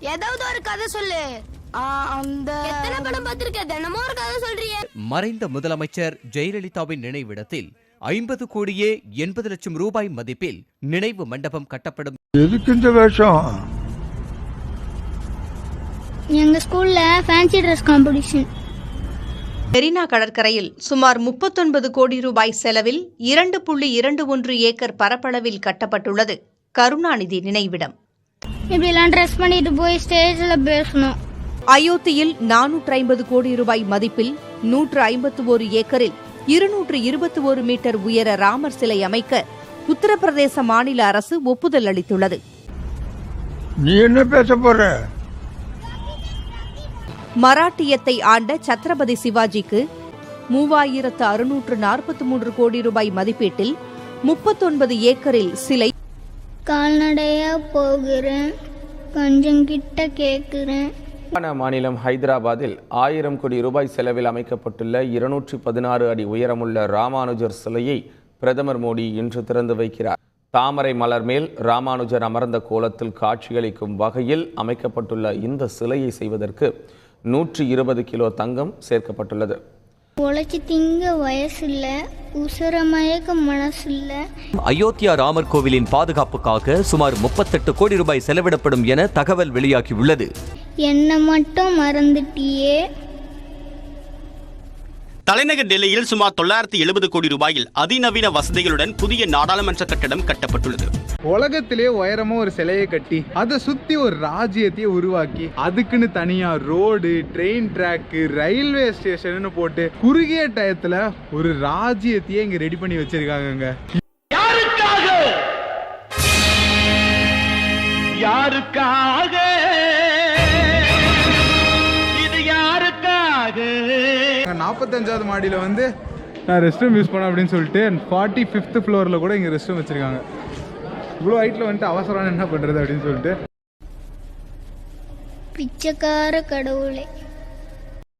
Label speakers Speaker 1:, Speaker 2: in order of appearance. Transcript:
Speaker 1: ஏதாவது ஒரு கதை சொல்லு. அந்த எத்தனை படம் பார்த்திருக்க? தினமும் ஒரு கதை சொல்றியே.
Speaker 2: மறைந்த முதலமைச்சர் ஜெயலலிதாவின் நினைவிடத்தில் ஐம்பது கோடியே எண்பது லட்சம் ரூபாய் மதிப்பில் நினைவு மண்டபம் கட்டப்படும்.
Speaker 3: எதுக்கு இந்த வேஷம்?
Speaker 4: எங்க ஸ்கூல்ல ஃபேன்சி ட்ரெஸ் காம்படிஷன்
Speaker 5: மெரினா கடற்கரையில் சுமார் முப்பத்தொன்பது கோடி ரூபாய் செலவில் இரண்டு புள்ளி இரண்டு ஒன்று ஏக்கர் பரப்பளவில் கட்டப்பட்டுள்ளது கருணாநிதி நினைவிடம்.
Speaker 4: இப்படிலாம் ட்ரெஸ் பண்ணிட்டு போய் ஸ்டேஜ்ல பேசணும்.
Speaker 5: அயோத்தியில் நானூற்று ஐம்பது கோடி ரூபாய் மதிப்பில் நூற்று ஐம்பத்து ஒரு ஏக்கரில் இருநூற்று இருபத்தி ஒரு மீட்டர் உயர ராமர் சிலை அமைக்க உத்தரப்பிரதேச மாநில அரசு ஒப்புதல் அளித்துள்ளது.
Speaker 3: நீ என்ன பேச போற?
Speaker 5: மராட்டியத்தை ஆண்ட சத்ரபதி சிவாஜிக்கு மூவாயிரத்து அறுநூற்று நாற்பத்தி மூன்று கோடி ரூபாய் மதிப்பீட்டில் முப்பத்தொன்பது ஏக்கரில் சிலை
Speaker 4: கால்நடையா போகிறேன். கொஞ்சம் கிட்ட
Speaker 6: கேட்குறேன் மாநிலம் ஹைதராபாத்தில் ஆயிரம் கோடி ரூபாய் செலவில் அமைக்கப்பட்டுள்ள இருநூற்றி பதினாறு அடி உயரமுள்ள ராமானுஜர் சிலையை பிரதமர் மோடி இன்று திறந்து வைக்கிறார். தாமரை மலர் மேல் ராமானுஜர் அமர்ந்த கோலத்தில் காட்சியளிக்கும் வகையில் அமைக்கப்பட்டுள்ள இந்த சிலையை செய்வதற்கு நூற்றி இருபது கிலோ தங்கம் சேர்க்கப்பட்டுள்ளது.
Speaker 4: உழைச்சி திங்க வயசு இல்ல உசுர மயக்க மனசு இல்ல
Speaker 2: அயோத்தியா ராமர் கோவிலின் பாதுகாப்புக்காக சுமார் முப்பத்தெட்டு கோடி ரூபாய் செலவிடப்படும் என தகவல் வெளியாகியுள்ளது.
Speaker 4: என்ன மட்டும் மறந்துட்டியே.
Speaker 7: தலைநகர் டெல்லியில் சுமார் தொள்ளாயிரத்தி எழுபது கோடி ரூபாயில் அதிநவீன வசதிகளுடன் புதிய நாடாளுமன்ற கட்டடம் கட்டப்பட்டுள்ளது.
Speaker 8: உலகத்திலே உயரமா ஒரு சிலையை கட்டி அதை சுத்தி ஒரு ராஜ்யத்தையே உருவாக்கி அதுக்குன்னு தனியா road train track railway station போட்டு குறுகிய டயத்துல ஒரு ராஜ்யத்தையே இங்க ரெடி பண்ணி வச்சிருக்காங்கங்க.
Speaker 9: யாருக்காக? இது
Speaker 8: நாற்பத்தஞ்சாவது மாடியில் வந்து நான் ரெஸ்ட் ரூம் யூஸ் பண்ணேன் அப்படின்னு சொல்லிட்டு ஃபார்ட்டி ஃபிஃப்த் ஃப்ளோரில் கூட இங்கே ரெஸ்ட் ரூம் வச்சுருக்காங்க. இவ்வளோ ஹைட்டில் வந்துட்டு அவசரம் என்ன பண்ணுறது அப்படின்னு சொல்லிட்டு.
Speaker 4: பிச்சைக்கார கடவுளே.